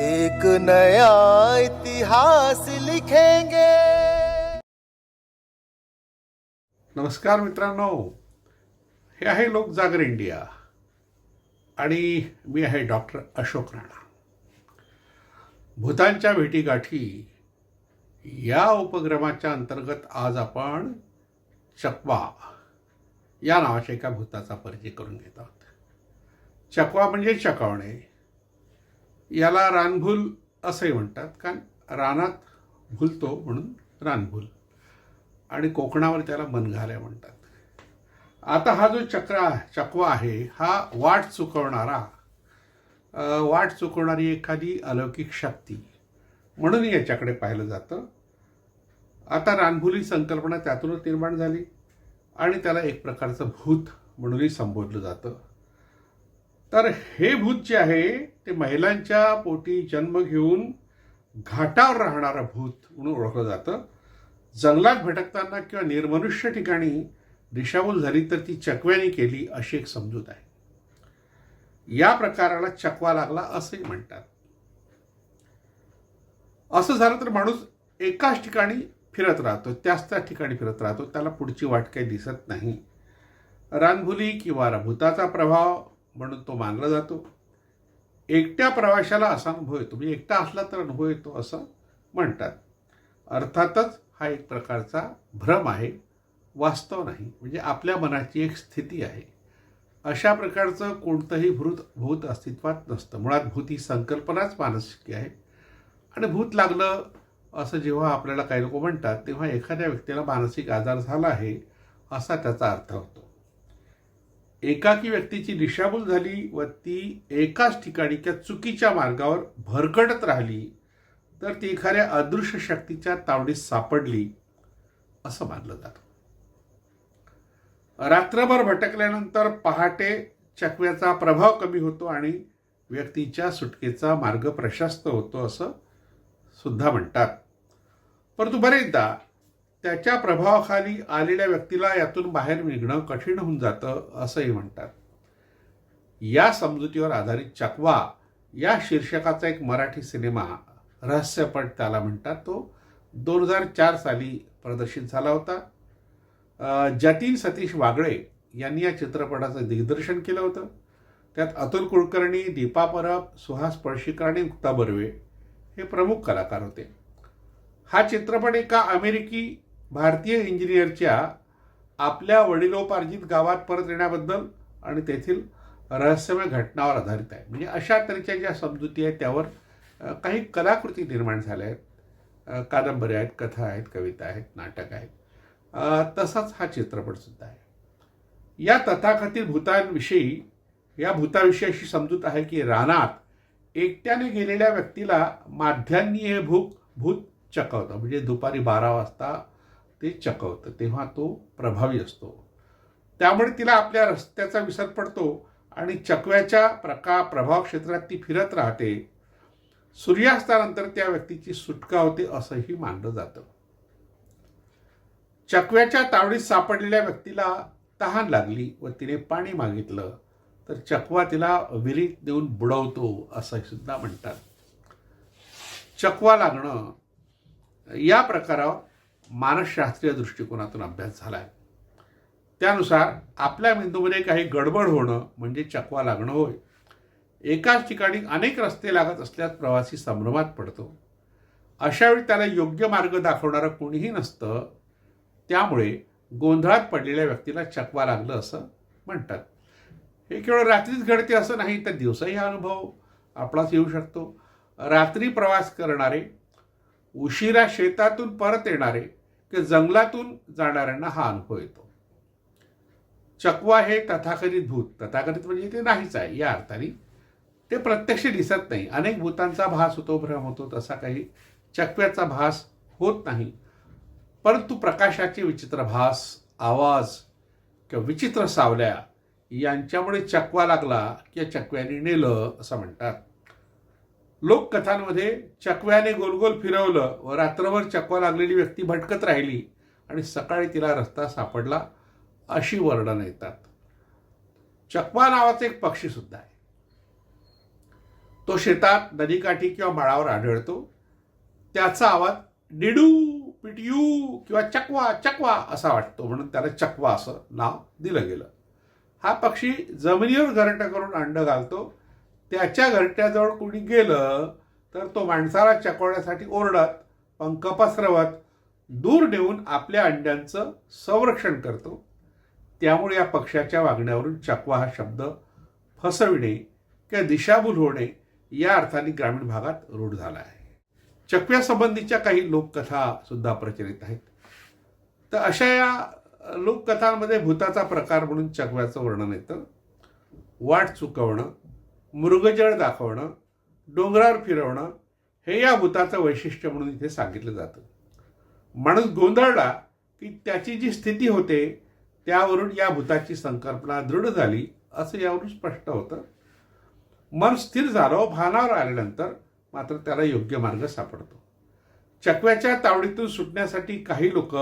एक नया इतिहास लिखेंगे। नमस्कार मित्रांनो हे आहे लोक जागर इंडिया आणि मी आहे डॉक्टर अशोक राणा. भूतांच्या भेटीगाठी या उपक्रमाच्या अंतर्गत आज आपण चकवा या नावाच्या एका भूताचा परिचय करून घेत आहोत. चकवा म्हणजे चकावणे. याला रानभूल असंही म्हणतात कारण रानात भुलतो म्हणून रानभूल. आणि कोकणावर त्याला मनघाल्या म्हणतात. आता हा जो चक्रा चकवा आहे हा वाट चुकवणारा वाट चुकवणारी एखादी अलौकिक शक्ती म्हणून याच्याकडे पाहिलं जातं. आता रानभुली संकल्पना त्यातूनच निर्माण झाली आणि त्याला एक प्रकारचं भूत म्हणूनही संबोधलं जातं. तर हे भूत जे आहे ते महिलांच्या पोटी जन्म घेऊन घाटावर राहणारं भूत म्हणून ओळखलं जातं. जंगलात भटकताना किंवा निर्मनुष्य ठिकाणी दिशाभूल झाली तर ती चकव्याने केली अशी एक समजूत आहे. या प्रकाराला चकवा लागला असंही म्हणतात. असं झालं तर माणूस एकाच ठिकाणी फिरत राहतो त्याच त्याच ठिकाणी फिरत राहतो त्याला पुढची वाट काही दिसत नाही. रानभुली किंवा भूताचा प्रभाव म्हणून तो मानला जातो. एकट्या प्रवाशाला असा अनुभव येतो. म्हणजे एकटा असला तर अनुभव येतो असं म्हणतात. अर्थातच हा एक प्रकारचा भ्रम आहे. वास्तव नाही. म्हणजे आपल्या मनाची एक स्थिती आहे. अशा प्रकारचं कोणतंही भूत भूत अस्तित्वात नसतं. मुळात भूत ही संकल्पनाच मानसिकी आहे. आणि भूत लागलं असं जेव्हा आपल्याला काही लोक म्हणतात तेव्हा एखाद्या व्यक्तीला मानसिक आजार झाला आहे असा त्याचा अर्थ होतो. एकाकी व्यक्तीची दिशाभूल झाली व ती एकाच ठिकाणी त्या चुकीच्या मार्गावर भरकटत राहिली तर ती एखाद्या अदृश्य शक्तीच्या तावडीत सापडली असं मानलं जातं. रात्रभर भटकल्यानंतर पहाटे चकव्याचा प्रभाव कमी होतो आणि व्यक्तीच्या सुटकेचा मार्ग प्रशस्त होतो असं सुद्धा म्हणतात. परंतु बरेचदा त्याच्या प्रभावाखाली आलेल्या व्यक्तीला यातून बाहेर निघणं कठीण होऊन जातं असंही म्हणतात. या समजुतीवर आधारित चकवा या शीर्षकाचा एक मराठी सिनेमा रहस्यपट त्याला म्हणतात तो दोन हजार चार साली प्रदर्शित झाला होता. जतीन सतीश वागळे यांनी या चित्रपटाचं दिग्दर्शन केलं होतं. त्यात अतुल कुलकर्णी दीपा परब सुहास पळशीकर आणि मुक्ता बर्वे हे प्रमुख कलाकार होते. हा चित्रपट एका अमेरिकी भारतीय इंजिनियरच्या आपल्या वडिलोपार्जित गावात परत येण्याबद्दल आणि तेथील रहस्यमय घटनावर आधारित आहे. म्हणजे अशा तऱ्हेच्या ज्या समजुती आहेत त्यावर काही कलाकृती निर्माण झाल्या आहेत. कादंबऱ्या आहेत कथा आहेत कविता आहेत नाटक आहेत. तसाच हा चित्रपटसुद्धा आहे. या तथाकथित भूतांविषयी या भूताविषयी अशी समजूत आहे की रानात एकट्याने गेलेल्या व्यक्तीला माध्यान्नी हे भूक भूत चकवतं. म्हणजे दुपारी बारा वाजता ते चकवतं. तेव्हा तो प्रभावी असतो. त्यामुळे तिला आपल्या रस्त्याचा विसर पडतो आणि चकव्याच्या प्रका प्रभाव क्षेत्रात ती फिरत राहते. सूर्यास्तानंतर त्या व्यक्तीची सुटका होते असंही मानलं जातं. चकव्याच्या तावडीत सापडलेल्या व्यक्तीला तहान लागली व तिने पाणी मागितलं. तर चकवा तिला विहिरीत देऊन बुडवतो असं सुद्धा म्हणतात. चकवा लागणं या प्रकारावर मानसशास्त्रीय दृष्टिकोनातून अभ्यास झाला आहे त्यानुसार आपल्या मेंदूमध्ये काही गडबड होणं म्हणजे चकवा लागणं होय. एकाच ठिकाणी अनेक रस्ते लागत असल्यास प्रवासी संभ्रमात पडतो. अशावेळी त्याला योग्य मार्ग दाखवणारं कोणीही नसतं. त्यामुळे गोंधळात पडलेल्या व्यक्तीला चकवा लागलं असं म्हणतात. हे केवळ रात्रीच घडते असं नाही तर दिवसाही हा अनुभव आपलाच येऊ शकतो. रात्री प्रवास करणारे उशिरा शेतातून परत येणारे की जंगलातून जाणाऱ्यांना हा अनुभव येतो. चकवा हे तथाकथित भूत. तथाकथित म्हणजे ते नाहीच आहे या अर्थाने ते प्रत्यक्ष दिसत नाही. अनेक भूतांचा भास होतो भ्रम होतो तसा काही चकव्याचा भास होत नाही. परंतु प्रकाशाचे विचित्र भास आवाज किंवा विचित्र सावल्या यांच्यामुळे चकवा लागला किंवा चकव्याने नेलं असं म्हणतात. लोककथांमध्ये चकव्याने गोलगोल फिरवलं व रात्रभर चकवा लागलेली व्यक्ती भटकत राहिली आणि सकाळी तिला रस्ता सापडला अशी वर्णनं येतात. चकवा नावाचा एक पक्षी सुद्धा आहे. तो शेतात नदीकाठी किंवा माळावर आढळतो. त्याचा आवाज डिडू पिटयू किंवा चकवा चकवा असा वाटतो म्हणून त्याला चकवा असं नाव दिलं गेलं. हा पक्षी जमिनीवर घरटं करून अंड घालतो. त्याच्या घरट्याजवळ कोणी गेलं तर तो माणसाला चकवण्यासाठी ओरडत पंख पसरवत दूर नेऊन आपल्या अंड्यांचं संरक्षण करतो. त्यामुळे या पक्षाच्या वागण्यावरून चकवा हा शब्द फसविणे किंवा दिशाभूल होणे या अर्थाने ग्रामीण भागात रूढ झाला आहे. चकव्यासंबंधीच्या काही लोककथा सुद्धा प्रचलित आहेत. तर अशा या लोककथांमध्ये भूताचा प्रकार म्हणून चकव्याचं वर्णन येतं. वाट चुकवणं मृगजळ दाखवणं डोंगरावर फिरवणं हे या भूताचं वैशिष्ट्य म्हणून इथे सांगितलं जातं. माणूस गोंधळला की त्याची जी स्थिती होते त्यावरून या भूताची संकल्पना दृढ झाली असं यावरून स्पष्ट होतं. मन स्थिर झालं भानावर आल्यानंतर मात्र त्याला योग्य मार्ग सापडतो. चकव्याच्या तावडीतून सुटण्यासाठी काही लोक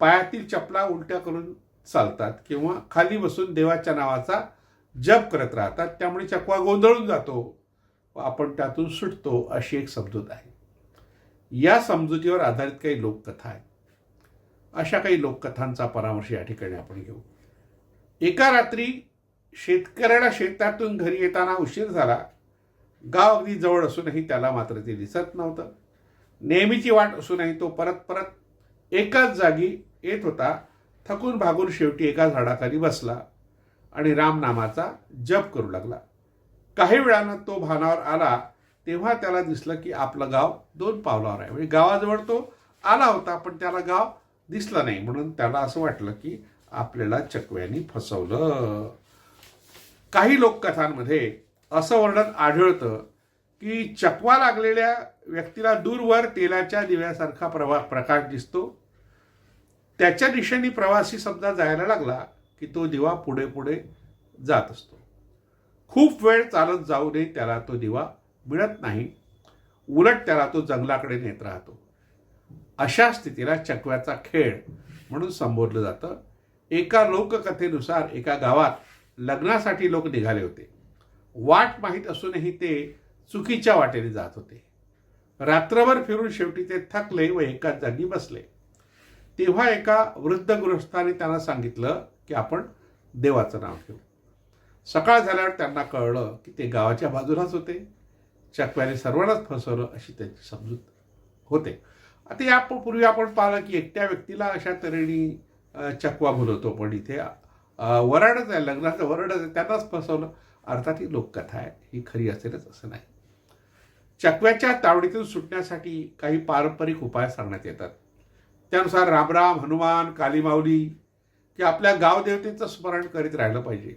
पायातील चपला उलट्या करून चालतात किंवा खाली बसून देवाच्या नावाचा जप करत राहतात त्यामुळे चकवा गोंधळून जातो. व आपण त्यातून सुटतो अशी एक समजूत आहे. या समजुतीवर आधारित काही लोककथा आहेत. अशा काही लोककथांचा परामर्श या ठिकाणी आपण घेऊ. एका रात्री शेतकऱ्याला शेतातून घरी येताना उशीर झाला. गाव अगदी जवळ असूनही त्याला मात्र ते दिसत नव्हतं. नेहमीची वाट असूनही तो परत परत एकाच जागी येत होता. थकून भागून शेवटी एका झाडाखाली बसला. आणि रामनामाचा जप करू लागला. काही वेळानं तो भानावर आला तेव्हा त्याला दिसलं की आपलं गाव दोन पावलावर आहे. म्हणजे गावाजवळ तो आला होता पण त्याला गाव दिसलं नाही. म्हणून त्याला असं वाटलं की आपल्याला चकव्यांनी फसवलं. काही लोककथांमध्ये असं वर्णन आढळतं की चकवा लागलेल्या व्यक्तीला दूरवर तेलाच्या दिव्यासारखा प्रवा प्रकाश दिसतो. त्याच्या दिशेने प्रवासी समजा जायला लागला की तो दिवा पुढे पुढे जात असतो. खूप वेळ चालत जाऊ नये त्याला तो दिवा मिळत नाही. उलट त्याला तो जंगलाकडे नेत राहतो. अशा स्थितीला चकव्याचा खेळ म्हणून संबोधलं जातं. एका लोककथेनुसार एका गावात लग्नासाठी लोक निघाले होते. वाट माहीत असूनही ते चुकीच्या वाटेने जात होते. रात्रभर फिरून शेवटी ते थकले व एकाच जागी बसले. तेव्हा एका वृद्ध गृहस्थाने त्यांना सांगितलं की आपण देवाचं नाव घेऊ. सकाळ झाल्यावर त्यांना कळलं की ते गावाच्या बाजूलाच होते. चकव्याने सर्वांनाच फसवलं अशी त्यांची समजूत होते. आता या पूर्वी आपण पाहिलं की एकट्या व्यक्तीला अशा तऱ्हेने चकवा बोलवतो. पण इथे वराडच आहे लग्नाचं वराडच आहे त्यांनाच फसवलं. अर्थात ही लोककथा आहे. ही खरी असेलच असं नाही. चकव्याच्या तावडीतून सुटण्यासाठी काही पारंपरिक उपाय सांगण्यात येतात. त्यानुसार रामराम हनुमान कालीमाऊली की आपल्या गावदेवतेचं स्मरण करीत राहिलं पाहिजे.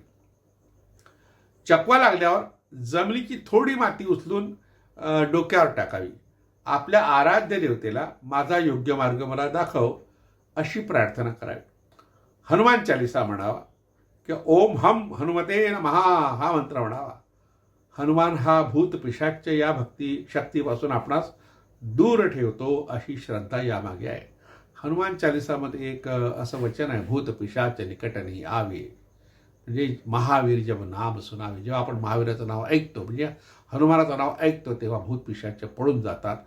चकवा लागल्यावर जमिनीची थोडी माती उचलून डोक्यावर टाकावी. आपल्या आराध्य देवतेला माझा योग्य मार्ग मला दाखव अशी प्रार्थना करावी. हनुमान चालिसा म्हणावा किंवा ओम हम हनुमते महा हा मंत्र म्हणावा. हनुमान हा भूत पिशाच्य या भक्ती शक्तीपासून आपणास दूर ठेवतो अशी श्रद्धा यामागे आहे. हनुमान चालिसामध्ये एक असं वचन आहे भूत पिशाच निकट आवे. म्हणजे महावीर जब नाम सुनावे जेव्हा आपण महावीराचं नाव ऐकतो म्हणजे हनुमानाचं नाव ऐकतो तेव्हा भूत पिशाच पळून जातात.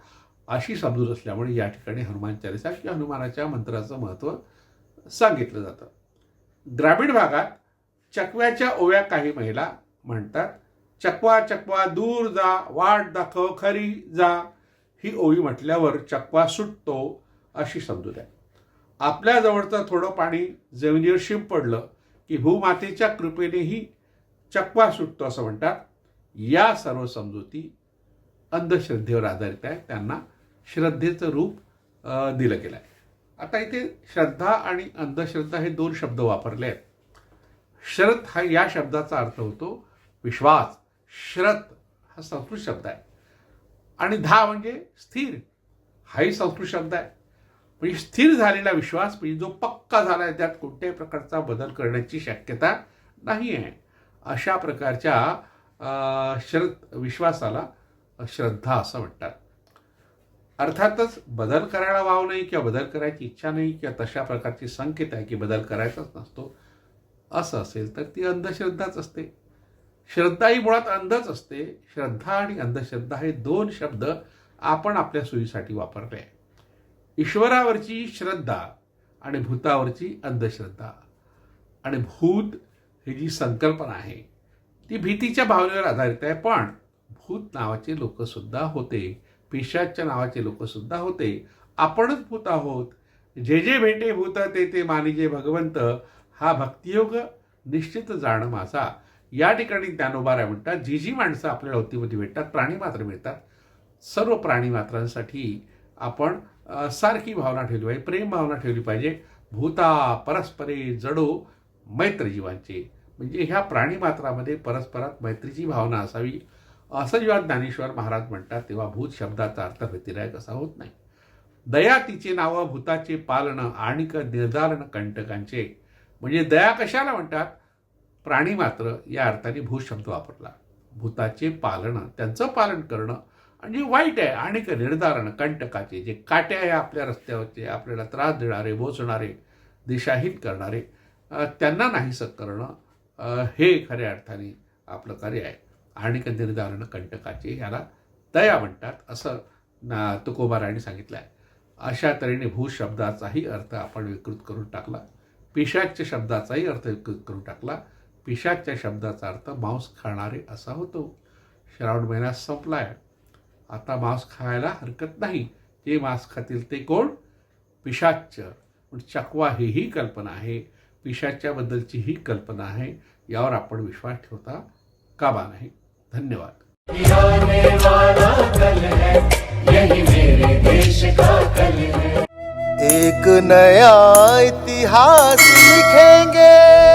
अशी समजूत असल्यामुळे या ठिकाणी हनुमान चालिसा किंवा हनुमानाच्या मंत्राचं महत्त्व सांगितलं जातं. ग्रामीण भागात चकव्याच्या ओव्या काही महिला म्हणतात चकवा चकवा दूर जा वाट दाखव खरी जा. ही ओवी म्हटल्यावर चकवा सुटतो अशी समजूत आहे आपल्याजवळचं थोडं पाणी जमिनीवर शिंप पडलं की भूमातेच्या कृपेनेही चकवा सुटतो असं म्हणतात. या सर्व समजुती अंधश्रद्धेवर आधारित आहे. त्यांना श्रद्धेचं रूप दिलं गेलं आहे आता इथे श्रद्धा आणि अंधश्रद्धा हे दोन शब्द वापरले आहेत. श्रद्ध हा या शब्दाचा अर्थ होतो विश्वास. श्रद्ध हा संस्कृत शब्द आहे. आणि धा म्हणजे स्थिर. हाही संस्कृत शब्द आहे. म्हणजे स्थिर झालेला विश्वास म्हणजे जो पक्का झाला आहे त्यात कोणत्याही प्रकारचा बदल करण्याची शक्यता नाही आहे. अशा प्रकारच्या श्रद्ध विश्वासाला श्रद्धा असं म्हणतात. अर्थातच बदल करायला वाव नाही किंवा बदल करायची इच्छा नाही किंवा तशा प्रकारची संकेत आहे की बदल करायचाच नसतो असं असेल तर ती अंधश्रद्धाच असते. श्रद्धा ही मुळात अंधच असते. श्रद्धा आणि अंधश्रद्धा हे दोन शब्द आपण आपल्या सोयीसाठी वापरले आहे ईश्वरावरची श्रद्धा आणि भूतावरची अंधश्रद्धा. आणि भूत ही जी संकल्पना आहे ती भीतीच्या भावनेवर आधारित आहे पण भूत नावाचे लोकसुद्धा होते पिशाच्या नावाचे लोकसुद्धा होते. आपणच भूत आहोत. जे जे भेटे भूत ते ते मानिजे भगवंत हा भक्तियोग निश्चित जाणं माझा. या ठिकाणी ज्ञानोबाऱ्या म्हणतात जी जी माणसं आपल्याला अवतीभोवती भेटतात प्राणी मात्र मिळतात. सर्व प्राणी मात्रांसाठी आपण सारखी भावना ठेवली पाहिजे प्रेम भावना ठेवली पाहिजे. भूता परस्परे जडो मैत्र जीवांचे म्हणजे ह्या प्राणीमात्रामध्ये परस्परात मैत्रीची भावना असावी असं जेव्हा ज्ञानेश्वर महाराज म्हणतात तेव्हा भूत शब्दाचा अर्थ व्यतिरायक असा होत नाही. दया तिचे नावं भूताचे पालन आणिक निर्धारण कंटकांचे. म्हणजे दया कशाला म्हणतात? प्राणी मात्र या अर्थाने भूत शब्द वापरला. भूताचे पालन त्यांचं पालन करणं आणि वाईट आहे. आणि निर्धारण कंटकाचे जे काटे आहे आपल्या रस्त्यावरचे आपल्याला त्रास देणारे बोचणारे दिशाहीन करणारे त्यांना नाहीसं करणं हे खऱ्या अर्थाने आपलं कार्य आहे. आणि निर्धारण कंटकाचे ह्याला दया म्हणतात असं ना तुकोबाराने सांगितलं आहे अशा तऱ्हेने भू शब्दाचाही अर्थ आपण विकृत करून टाकला. पिशाच्य शब्दाचाही अर्थ विकृत करून टाकला. पिशाच्या शब्दाचा अर्थ मांस खाणारे असा होतो. श्रावण महिना संपला आहे आता मांस खायला हरकत नाही. जे मांस खातील ते कोण? पिशाच्च पण चकवा ही ही कल्पना आहे. पिशाच्याबद्दलची ही कल्पना आहे. यावर आपण विश्वास ठेवता कामा नाही धन्यवाद. एक नया इतिहास लिखेंगे।